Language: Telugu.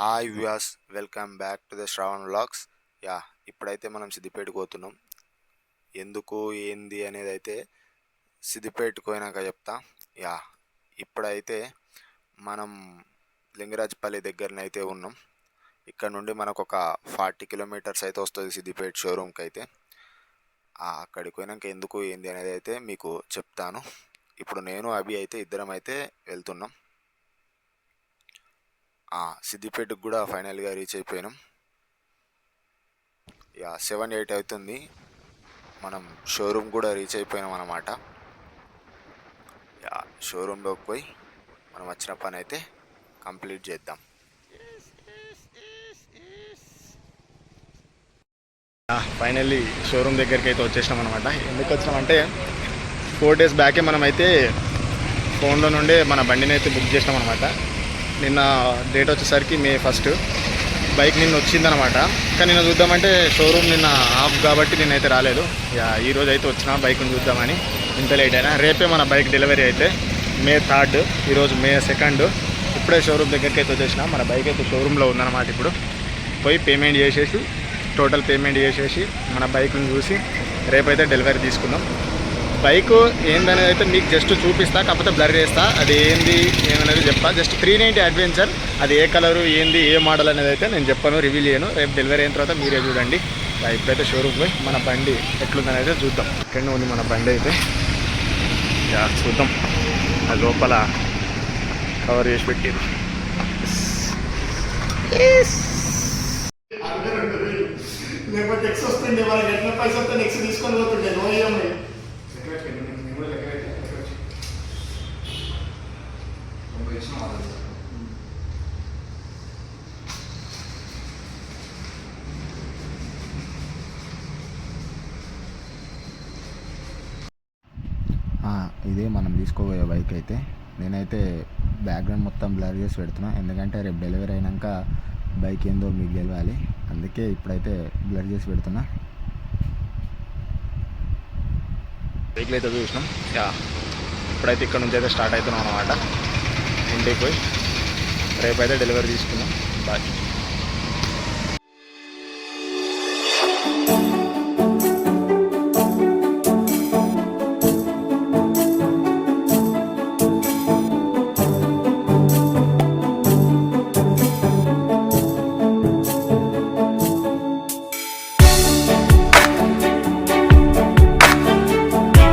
Hi views welcome back to the Shravan vlogs yeah ఇప్పుడైతే మనం సిద్దిపేటకు పోతున్నాం. ఎందుకు ఏంది అనేది అయితే సిద్దిపేటకు పోయినాక చెప్తా. యా ఇప్పుడైతే మనం లింగరాజపల్లి దగ్గరనైతే ఉన్నాం. ఇక్కడ నుండి మనకు ఒక ఫార్టీ కిలోమీటర్స్ అయితే వస్తుంది సిద్దిపేట షోరూమ్కి అయితే. అక్కడికి పోయినాక ఎందుకు ఏంది అనేది అయితే మీకు చెప్తాను. ఇప్పుడు నేను అభి అయితే ఇద్దరం అయితే వెళ్తున్నాం. సిద్దిపేటకు కూడా ఫైనల్గా రీచ్ అయిపోయినాం. యా సెవెన్ ఎయిట్ అవుతుంది. మనం షోరూమ్ కూడా రీచ్ అయిపోయినాం అనమాట యా షోరూంలోకి పోయి మనం వచ్చిన పని అయితే కంప్లీట్ చేద్దాం. ఫైనల్లీ షోరూమ్ దగ్గరికి అయితే వచ్చేసినాం అనమాట ఎందుకు వచ్చినామంటే ఫోర్ డేస్ బ్యాకే మనం అయితే ఫోన్లో నుండే మన బండిని అయితే బుక్ చేసినాం అనమాట నిన్న డేట్ వచ్చేసరికి మే ఫస్ట్ బైక్ నిన్న వచ్చిందనమాట కానీ నిన్న చూద్దామంటే షోరూమ్ నిన్న ఆఫ్ కాబట్టి నేనైతే రాలేదు. ఇక ఈ రోజు అయితే వచ్చిన బైక్ని చూద్దామని. ఇంత లేట్ అయినా. రేపే మన బైక్ డెలివరీ అయితే మే థర్డ్ ఈరోజు మే సెకండ్ ఇప్పుడే షోరూమ్ దగ్గరికి అయితే వచ్చేసిన. మన బైక్ అయితే షోరూంలో ఉందన్నమాట ఇప్పుడు. పోయి పేమెంట్ చేసేసి టోటల్ పేమెంట్ చేసేసి మన బైక్ని చూసి రేపైతే డెలివరీ తీసుకుందాం. బైక్ ఏందనేది అయితే మీకు జస్ట్ చూపిస్తా కాకపోతే బ్లర్ చేస్తా. అది ఏంది ఏమనేది చెప్తా జస్ట్ త్రీ నైంటీ అడ్వెంచర్ అది ఏ కలరు ఏంది ఏ మోడల్ అనేది అయితే నేను చెప్పాను రివీల్ చేయను. రేపు డెలివరీ అయిన తర్వాత మీరే చూడండి. ఆ, ఇప్పుడైతే షోరూమ్ పోయి మన బండి ఎట్లుందనైతే చూద్దాం. ఇక్కడ ఉంది మన బండి అయితే? యా, చూద్దాం. ఆ లోపల కవర్ చేసి పెట్టారు. లేకపోతే ఎక్స్ వస్తుంది వాళ్ళకి ఎట్లా పైసలు వస్తే నెక్స్ట్ తీసుకొని పోతుండే? నో ఏమి ఇదే మనం తీసుకోబోయే బైక్ అయితే. నేనైతే బ్యాక్గ్రౌండ్ మొత్తం బ్లర్ చేసి పెడుతున్నా. ఎందుకంటే రేపు డెలివరీ అయినాక బైక్ ఏందో మీకు తెలియాలి అందుకే ఇప్పుడైతే బ్లర్ చేసి పెడుతున్నా. బైక్లు అయితే చూసినాం. యా ఇప్పుడైతే ఇక్కడ నుంచి అయితే స్టార్ట్ అవుతున్నాం అనమాట ఇంటికి పోయి రేపైతే డెలివరీ తీసుకున్నాం బాయ్